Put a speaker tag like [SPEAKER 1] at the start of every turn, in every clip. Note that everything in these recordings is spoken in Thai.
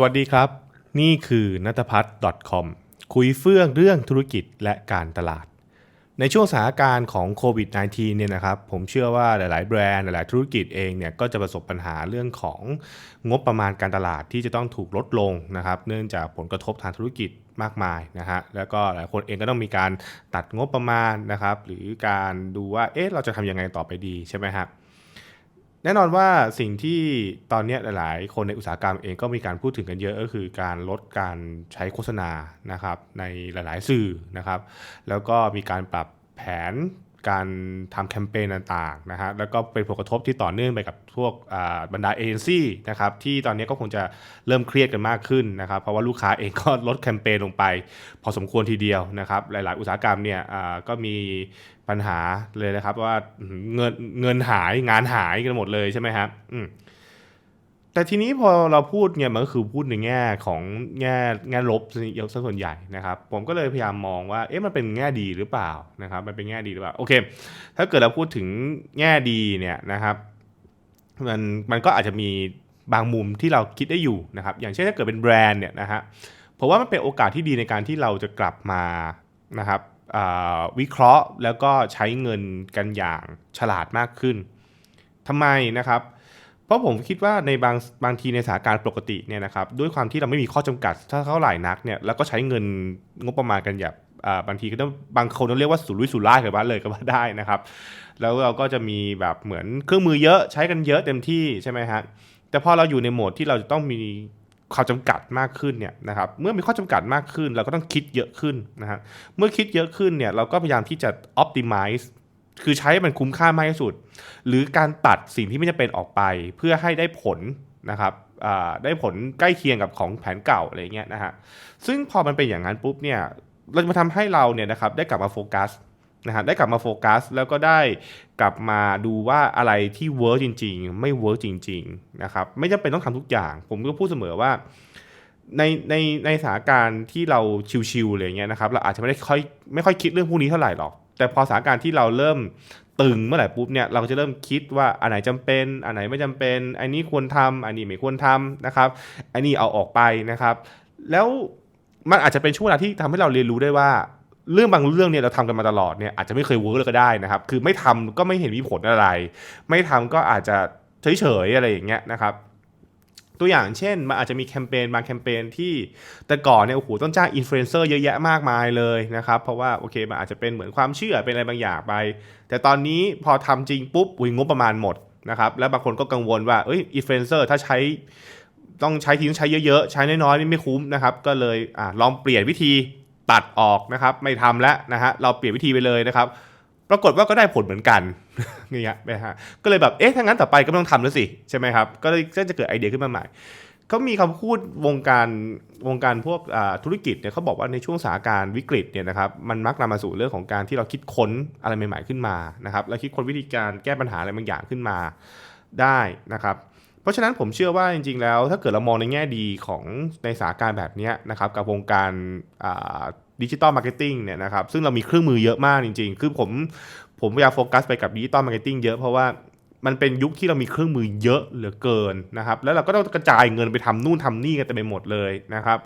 [SPEAKER 1] สวัสดีครับ นี่คือนัทพัฒน์ .com คุยเฟื่องเรื่องธุรกิจและการตลาด ในช่วงสถานการณ์ของโควิด -19 เนี่ยนะครับ ผมเชื่อว่าหลาย ๆ แบรนด์หลาย ๆ ธุรกิจเองเนี่ยก็จะประสบปัญหาเรื่องของงบประมาณการตลาดที่จะต้องถูกลดลงนะครับ เนื่องจากผลกระทบทางธุรกิจมากมายนะฮะ แล้วก็หลายคนเองก็ต้องมีการตัดงบประมาณนะครับ หรือการดูว่า เอ๊ะ เราจะทำยังไงต่อไปดีใช่ไหมครับ แน่นอนว่าสิ่งที่ตอนนี้หลาย ๆ คนในอุตสาหกรรมเองก็มีการพูดถึงกันเยอะก็คือการลดการใช้โฆษณานะครับในหลาย ๆ สื่อนะครับ แล้วก็มีการปรับแผน การทำแคมเปญต่างๆนะฮะแล้วก็เป็นผลกระทบที่ต่อเนื่องไปกับพวกบรรดาเอเจนซี่นะครับที่ตอนนี้ก็คงจะเริ่มเครียดกันมากขึ้นนะครับเพราะว่าลูกค้าเองก็ลดแคมเปญลงไป พอสมควรทีเดียวนะครับหลายๆ อุตสาหกรรมเนี่ยก็มีปัญหาเลยนะครับว่าเงินเงินหายงานหายกันหมดเลยใช่ไหมครับอื แต่ทีนี้พอเราพูดเนี่ยมันก็คือพูดในแง่ของแง่แง่ลบเยอะส่วนใหญ่นะครับ ผมก็เลยพยายามมองว่าเอ๊ะมันเป็นแง่ดีหรือเปล่านะครับ มันเป็นแง่ดีหรือเปล่าโอเค ถ้าเกิดเราพูดถึงแง่ดีเนี่ยนะครับ มันมันก็อาจจะมีบางมุมที่เราคิดได้อยู่นะครับ อย่างเช่นถ้าเกิดเป็นแบรนด์เนี่ยนะฮะเพราะว่ามันเป็นโอกาสที่ดีในการที่เราจะกลับมานะครับวิเคราะห์แล้วก็ใช้เงินกันอย่างฉลาดมากขึ้นทำไมนะครับเพราะผมคิดว่าในบางบางทีในสถานการณ์ปกติเนี่ยนะครับด้วยความที่เราไม่มีข้อจำกัดถ้าเท่าไหร่นักเนี่ยแล้วก็ใช้เงินงบประมาณกันอย่างบางทีก็ต้องบางคนต้องเรียกว่าสุรุ่ยสุร่ายกับบ้านเลยก็ว่าได้นะครับ แล้วเราก็จะมีแบบเหมือนเครื่องมือเยอะใช้กันเยอะเต็มที่ใช่ไหมฮะแต่พอเราอยู่ในโหมดที่เราจะต้องมีข้อจำกัดมากขึ้นเนี่ยนะครับเมื่อมีข้อจำกัดมากขึ้น เราก็ต้องคิดเยอะขึ้นนะฮะเมื่อคิดเยอะขึ้นเนี่ยเราก็พยายามที่จะ optimize คือใช้มันคุ้มค่ามากที่สุด หรือการตัดสิ่งที่ไม่จำเป็นออกไปเพื่อให้ได้ผลนะครับได้ผลใกล้เคียงกับของแผนเก่าอะไรเงี้ยนะฮะซึ่งพอมันเป็นอย่างนั้นปุ๊บเนี่ยเราจะมาทำให้เราเนี่ยนะครับได้กลับมาโฟกัสนะฮะได้กลับมาโฟกัส แล้วก็ได้กลับมาดูว่าอะไรที่เวิร์กจริง ๆ ไม่เวิร์กจริง ๆ นะครับ ไม่จำเป็นต้องทำทุกอย่าง ผมก็พูดเสมอว่า ในในในสถานการณ์ที่เราชิวๆอะไรเงี้ยนะครับเราอาจจะไม่ได้ค่อยไม่ค่อยคิดเรื่องพวกนี้เท่าไหร่หรอก แต่พอสถานการณ์ที่เราเริ่มตึงเมื่อไหร่ปุ๊บเนี่ยเราจะเริ่มคิดว่าอันไหนจำเป็น อันไหนไม่จำเป็น อันนี้ควรทำอันนี้ไม่ควรทำนะครับ อันนี้เอาออกไปนะครับ แล้วมันอาจจะเป็นช่วงเวลาที่ทำให้เราเรียนรู้ได้ว่าเรื่องบางเรื่องเนี่ยเราทำกันมาตลอดเนี่ยอาจจะไม่เคยเวิร์กเลยก็ได้นะครับ คือไม่ทำก็ไม่เห็นมีผลอะไร ไม่ทำก็อาจจะเฉยๆอะไรอย่างเงี้ยนะครับ ตัวอย่างเช่น มันอาจจะมีแคมเปญบางแคมเปญที่แต่ก่อนเนี่ยโอ้โหต้องจ้างอินฟลูเอนเซอร์เยอะแยะมากมายเลยนะครับ เพราะว่าโอเคมันอาจจะเป็นเหมือนความเชื่อเป็นอะไรบางอย่างไป แต่ตอนนี้พอทำจริงปุ๊บอุ้ยงบประมาณหมดนะครับแล้วบางคนก็กังวลว่าเอ้ยอินฟลูเอนเซอร์ถ้าใช้ต้องใช้ทีต้องใช้เยอะๆ ใช้น้อยๆนี่ไม่คุ้มนะครับ ก็เลยอลองเปลี่ยนวิธีตัดออกนะครับ ไม่ทำแล้วนะฮะเราเปลี่ยนวิธีไปเลยนะครับ ปรากฏว่าก็ได้ผลเหมือนกันนี่ฮะนะฮะก็เลยแบบเอ๊ะถ้างั้นต่อไปก็ไม่ต้องทำแล้วสิใช่ไหมครับก็เลยก็จะเกิดไอเดียขึ้นมาใหม่เขามีคำพูดวงการวงการพวกธุรกิจเนี่ยเขาบอกว่าในช่วงสถานการณ์วิกฤตเนี่ยนะครับมันมักนำมาสู่เรื่องของการที่เราคิดค้นอะไรใหม่ ๆขึ้นมานะครับแล้วคิดค้นวิธีการแก้ปัญหาอะไรบางอย่างขึ้นมาได้นะครับ เพราะฉะนั้นผมเชื่อว่าจริง ๆ แล้ว ถ้าเกิดเรามองในแง่ดีของในสถานการณ์แบบนี้นะครับกับวงการดิจิตอลมาร์เก็ตติ้งเนี่ยนะครับซึ่งเรามีเครื่องมือเยอะมากจริง ๆ คือผมผมพยายามโฟกัสไปกับดิจิตอลมาร์เก็ตติ้งเยอะเพราะว่ามันเป็นยุคที่เรามีเครื่องมือเยอะเหลือเกินนะครับแล้วเราก็ต้องกระจายเงินไปทำนู่นทำนี่กันเต็มไปหมดเลยนะครับ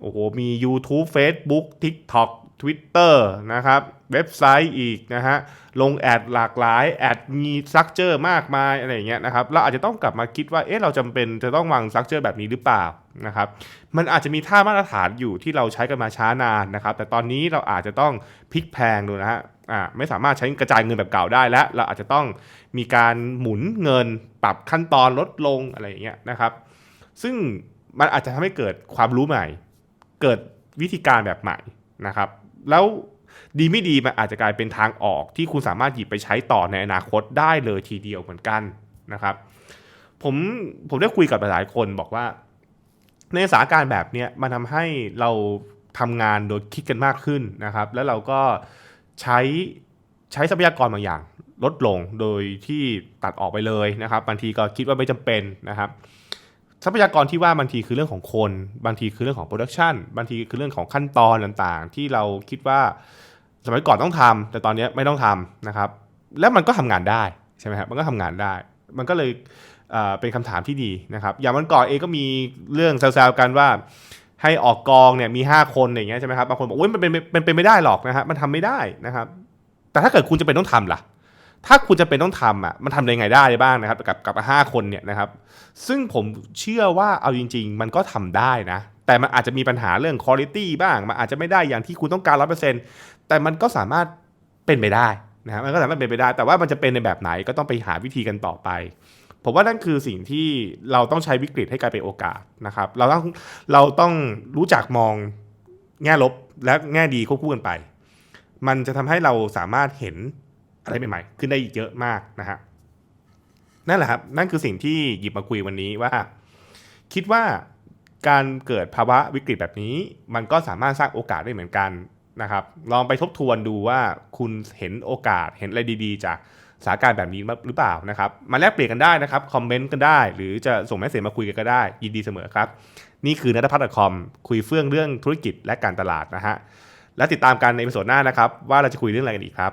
[SPEAKER 1] โอ้โห มี YouTube Facebook TikTok Twitter นะครับ เว็บไซต์อีกนะฮะ ลงแอดหลากหลาย แอดมีซักเจอร์มากมายอะไรอย่างเงี้ยนะครับ เราอาจจะต้องกลับมาคิดว่า เอ๊ะ เราจำเป็นจะต้องวางซักเจอร์แบบนี้หรือเปล่านะครับ มันอาจจะมีท่ามาตรฐานอยู่ที่เราใช้กันมาช้านานนะครับ แต่ตอนนี้เราอาจจะต้องพลิกแพงดูนะฮะอ่าไม่สามารถใช้กระจายเงินแบบเก่าได้แล้ว เราอาจจะต้องมีการหมุนเงินปรับขั้นตอนลดลงอะไรอย่างเงี้ยนะครับ ซึ่งมันอาจจะทำให้เกิดความรู้ใหม่ เกิดวิธีการแบบใหม่นะครับ แล้วดีไม่ดีมันอาจจะกลายเป็นทางออกที่คุณสามารถหยิบไปใช้ต่อในอนาคตได้เลยทีเดียวเหมือนกันนะครับ ผมผมได้คุยกับหลายคนบอกว่า ในสถานการณ์แบบนี้มันทำให้เราทำงานโดยคิดกันมากขึ้นนะครับ แล้วเราก็ใช้ใช้ทรัพยากรบางอย่างลดลงโดยที่ตัดออกไปเลยนะครับบางทีก็คิดว่าไม่จำเป็นนะครับ ทรัพยากรที่ว่าบางทีคือเรื่องของคน บางทีคือเรื่องของโปรดักชันบางทีคือเรื่องของขั้นตอนต่างๆ ที่เราคิดว่าสมัยก่อนต้องทำแต่ตอนนี้ไม่ต้องทำนะครับ แล้วมันก็ทำงานได้ใช่ไหมครับมันก็ทำงานได้ มันก็เลยเเป็นคำถามที่ดีนะครับ อย่างวันก่อนเองก็มีเรื่องแซวๆกันว่าให้ออกกองเนี่ยมี 5 คนอย่างเงี้ยใช่ไหมครับบางคนบอกโอ้ยมันเป็นมันเป็นไม่ได้หรอกนะฮะมันทำไม่ได้นะครับ แต่ถ้าเกิดคุณจะเป็นต้องทำล่ะ ถ้าคุณจะเป็นต้องทำอะมันทำได้ไงได้บ้างนะครับกับกับห้าคนเนี่ยนะครับ ซึ่งผมเชื่อว่าเอาจริง ๆ มันก็ทำได้นะ แต่มันอาจจะมีปัญหาเรื่องคุณภาพบ้างมันอาจจะไม่ได้อย่างที่คุณต้องการร้อเปอร์เซ็นต์แต่มันก็สามารถเป็นไปได้นะฮะมันก็สามารถเป็นไปได้ แต่ว่ามันจะเป็นในแบบไหนก็ต้องไปหาวิธีกันต่อไป ผมว่านั่นคือสิ่งที่เราต้องใช้วิกฤตให้กลายเป็นโอกาสนะครับ เราต้องเราต้องรู้จักมองแง่ลบและแง่ดีควบคู่กันไป มันจะทำให้เราสามารถเห็น อะไรใหม่ๆ ขึ้นได้อีกเยอะมากนะฮะนั่นแหละครับ นั่นคือสิ่งที่หยิบมาคุยวันนี้ว่า คิดว่าการเกิดภาวะวิกฤตแบบนี้ มันก็สามารถสร้างโอกาสได้เหมือนกันนะครับ ลองไปทบทวนดูว่าคุณเห็นโอกาสเห็นอะไรดีๆ จากสถานการณ์แบบนี้หรือเปล่านะครับ มาแลกเปลี่ยนกันได้นะครับ คอมเมนต์กันได้ หรือจะส่งแมสเซจมาคุยกันก็ได้ ยินดีเสมอครับ นี่คือนัทพัฒน์คอมคุยเฟื่องเรื่องธุรกิจและการตลาดนะฮะ และติดตามกันในเอพิโซดหน้านะครับ ว่าเราจะคุยเรื่องอะไรกันอีกครับ